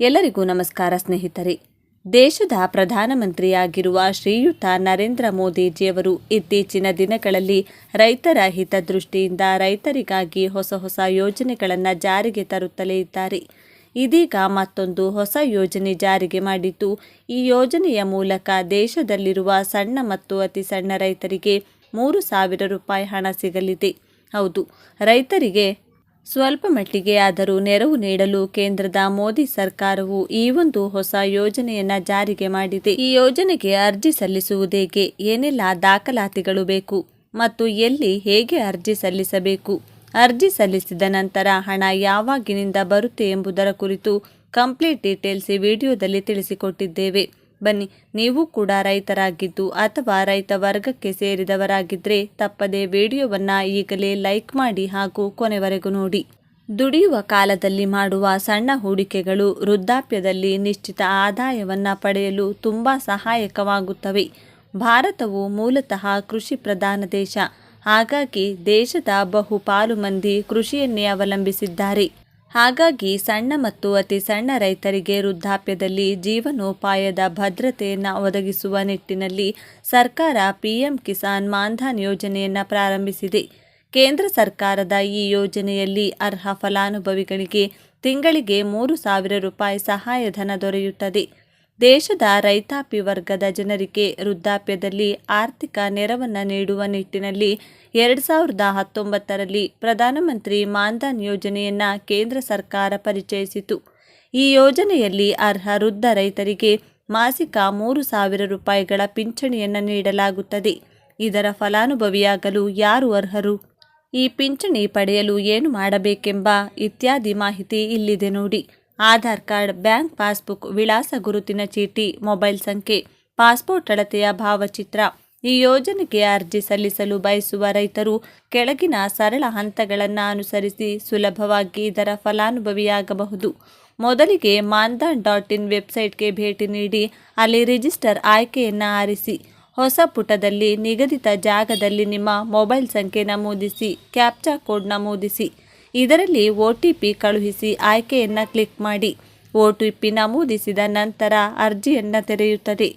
ಎಲ್ಲರಿಗೂ ನಮಸ್ಕಾರ ಸ್ನೇಹಿತರೆ. ದೇಶದ ಪ್ರಧಾನಮಂತ್ರಿಯಾಗಿರುವ ಶ್ರೀಯುತ ನರೇಂದ್ರ ಮೋದಿಜಿಯವರು ಇತ್ತೀಚಿನ ದಿನಗಳಲ್ಲಿ ರೈತರ ಹಿತದೃಷ್ಟಿಯಿಂದ ರೈತರಿಗಾಗಿ ಹೊಸ ಹೊಸ ಯೋಜನೆಗಳನ್ನು ಜಾರಿಗೆ ತರುತ್ತಲೇ ಇದ್ದಾರೆ. ಇದೀಗ ಮತ್ತೊಂದು ಹೊಸ ಯೋಜನೆ ಜಾರಿಗೆ ಮಾಡಿದ್ದು, ಈ ಯೋಜನೆಯ ಮೂಲಕ ದೇಶದಲ್ಲಿರುವ ಸಣ್ಣ ಮತ್ತು ಅತಿ ಸಣ್ಣ ರೈತರಿಗೆ ಮೂರು ಸಾವಿರ ರೂಪಾಯಿ ಹಣ ಸಿಗಲಿದೆ. ಹೌದು, ರೈತರಿಗೆ ಸ್ವಲ್ಪ ಮಟ್ಟಿಗೆ ಆದರೂ ನೆರವು ನೀಡಲು ಕೇಂದ್ರದ ಮೋದಿ ಸರ್ಕಾರವು ಈ ಒಂದು ಹೊಸ ಯೋಜನೆಯನ್ನ ಜಾರಿಗೆ ಮಾಡಿದೆ. ಈ ಯೋಜನೆಗೆ ಅರ್ಜಿ ಸಲ್ಲಿಸುವುದೇಗೆ ಏನೆಲ್ಲ ದಾಖಲಾತಿಗಳು ಬೇಕು? ಮತ್ತು ಎಲ್ಲಿ ಹೇಗೆ ಅರ್ಜಿ ಸಲ್ಲಿಸಬೇಕು? ಅರ್ಜಿ ಸಲ್ಲಿಸಿದ ನಂತರ ಹಣ ಯಾವಾಗಿನಿಂದ ಬರುತ್ತೆ ಎಂಬುದರ ಕುರಿತು ಕಂಪ್ಲೀಟ್ ಡೀಟೇಲ್ಸ್ ಈ ವಿಡಿಯೋದಲ್ಲಿ ತಿಳಿಸಿಕೊಟ್ಟಿದ್ದೇವೆ. ಬನ್ನಿ, ನೀವು ಕೂಡ ರೈತರಾಗಿದ್ದು ಅಥವಾ ರೈತ ವರ್ಗಕ್ಕೆ ಸೇರಿದವರಾಗಿದ್ದರೆ ತಪ್ಪದೆ ವಿಡಿಯೋವನ್ನು ಈಗಲೇ ಲೈಕ್ ಮಾಡಿ ಹಾಗೂ ಕೊನೆವರೆಗೂ ನೋಡಿ. ದುಡಿಯುವ ಕಾಲದಲ್ಲಿ ಮಾಡುವ ಸಣ್ಣ ಹೂಡಿಕೆಗಳು ವೃದ್ಧಾಪ್ಯದಲ್ಲಿ ನಿಶ್ಚಿತ ಆದಾಯವನ್ನು ಪಡೆಯಲು ತುಂಬ ಸಹಾಯಕವಾಗುತ್ತವೆ. ಭಾರತವು ಮೂಲತಃ ಕೃಷಿ ಪ್ರಧಾನ ದೇಶ. ಹಾಗಾಗಿ ದೇಶದ ಬಹುಪಾಲು ಮಂದಿ ಕೃಷಿಯನ್ನೇ ಅವಲಂಬಿಸಿದ್ದಾರೆ. ಹಾಗಾಗಿ ಸಣ್ಣ ಮತ್ತು ಅತಿ ಸಣ್ಣ ರೈತರಿಗೆ ವೃದ್ಧಾಪ್ಯದಲ್ಲಿ ಜೀವನೋಪಾಯದ ಭದ್ರತೆಯನ್ನು ಒದಗಿಸುವ ನಿಟ್ಟಿನಲ್ಲಿ ಸರ್ಕಾರ ಪಿಎಂ ಕಿಸಾನ್ ಮಾನ್ಧನ್ ಯೋಜನೆಯನ್ನು ಪ್ರಾರಂಭಿಸಿದೆ. ಕೇಂದ್ರ ಸರ್ಕಾರದ ಈ ಯೋಜನೆಯಲ್ಲಿ ಅರ್ಹ ಫಲಾನುಭವಿಗಳಿಗೆ ತಿಂಗಳಿಗೆ ಮೂರು ಸಾವಿರ ರೂಪಾಯಿ ಸಹಾಯಧನ ದೊರೆಯುತ್ತದೆ. ದೇಶದ ರೈತಾಪಿ ವರ್ಗದ ಜನರಿಗೆ ವೃದ್ಧಾಪ್ಯದಲ್ಲಿ ಆರ್ಥಿಕ ನೆರವನ್ನು ನೀಡುವ ನಿಟ್ಟಿನಲ್ಲಿ ಎರಡು ಸಾವಿರದ ಹತ್ತೊಂಬತ್ತರಲ್ಲಿ ಪ್ರಧಾನಮಂತ್ರಿ ಮಾನ್ಧನ್ ಯೋಜನೆಯನ್ನು ಕೇಂದ್ರ ಸರ್ಕಾರ ಪರಿಚಯಿಸಿತು. ಈ ಯೋಜನೆಯಲ್ಲಿ ಅರ್ಹ ವೃದ್ಧ ರೈತರಿಗೆ ಮಾಸಿಕ ಮೂರು ಸಾವಿರ ರೂಪಾಯಿಗಳ ಪಿಂಚಣಿಯನ್ನು ನೀಡಲಾಗುತ್ತದೆ. ಇದರ ಫಲಾನುಭವಿಯಾಗಲು ಯಾರು ಅರ್ಹರು? ಈ ಪಿಂಚಣಿ ಪಡೆಯಲು ಏನು ಮಾಡಬೇಕೆಂಬ ಇತ್ಯಾದಿ ಮಾಹಿತಿ ಇಲ್ಲಿದೆ ನೋಡಿ. ಆಧಾರ್ ಕಾರ್ಡ್, ಬ್ಯಾಂಕ್ ಪಾಸ್ಬುಕ್, ವಿಳಾಸ ಗುರುತಿನ ಚೀಟಿ, ಮೊಬೈಲ್ ಸಂಖ್ಯೆ, ಪಾಸ್ಪೋರ್ಟ್ ಅಳತೆಯ ಭಾವಚಿತ್ರ. ಈ ಯೋಜನೆಗೆ ಅರ್ಜಿ ಸಲ್ಲಿಸಲು ಬಯಸುವ ರೈತರು ಕೆಳಗಿನ ಸರಳ ಹಂತಗಳನ್ನು ಅನುಸರಿಸಿ ಸುಲಭವಾಗಿ ಇದರ ಫಲಾನುಭವಿಯಾಗಬಹುದು. ಮೊದಲಿಗೆ ಮಾನ್ದಾನ್ ಡಾಟ್ ಇನ್ ವೆಬ್ಸೈಟ್ಗೆ ಭೇಟಿ ನೀಡಿ, ಅಲ್ಲಿ ರಿಜಿಸ್ಟರ್ ಆಯ್ಕೆಯನ್ನು ಆರಿಸಿ, ಹೊಸ ಪುಟದಲ್ಲಿ ನಿಗದಿತ ಜಾಗದಲ್ಲಿ ನಿಮ್ಮ ಮೊಬೈಲ್ ಸಂಖ್ಯೆ ನಮೂದಿಸಿ, ಕ್ಯಾಪ್ಚಾ ಕೋಡ್ ನಮೂದಿಸಿ. ಇದರಲ್ಲಿ ಒ ಕಳುಹಿಸಿ ಆಯ್ಕೆಯನ್ನು ಕ್ಲಿಕ್ ಮಾಡಿ. ಒ ಟಿ ಪಿ ನಮೂದಿಸಿದ ನಂತರ ಅರ್ಜಿಯನ್ನು ತೆರೆಯುತ್ತದೆ.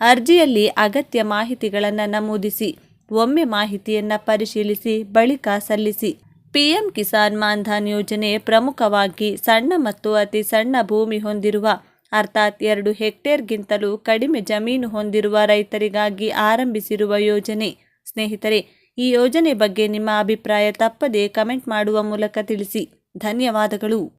ಅರ್ಜಿಯಲ್ಲಿ ಅಗತ್ಯ ಮಾಹಿತಿಗಳನ್ನು ನಮೂದಿಸಿ, ಒಮ್ಮೆ ಮಾಹಿತಿಯನ್ನು ಪರಿಶೀಲಿಸಿ, ಬಳಿಕ ಸಲ್ಲಿಸಿ. ಪಿಎಂ ಕಿಸಾನ್ ಮಾನ್ಧನ್ ಯೋಜನೆ ಪ್ರಮುಖವಾಗಿ ಸಣ್ಣ ಮತ್ತು ಅತಿ ಸಣ್ಣ ಭೂಮಿ ಹೊಂದಿರುವ, ಅರ್ಥಾತ್ ಎರಡು ಹೆಕ್ಟೇರ್ಗಿಂತಲೂ ಕಡಿಮೆ ಜಮೀನು ಹೊಂದಿರುವ ರೈತರಿಗಾಗಿ ಆರಂಭಿಸಿರುವ ಯೋಜನೆ. ಸ್ನೇಹಿತರೆ ಈ ಯೋಜನೆ ಬಗ್ಗೆ ನಿಮ್ಮ ಅಭಿಪ್ರಾಯ ತಪ್ಪದೇ ಕಮೆಂಟ್ ಮಾಡುವ ಮೂಲಕ ತಿಳಿಸಿ. ಧನ್ಯವಾದಗಳು.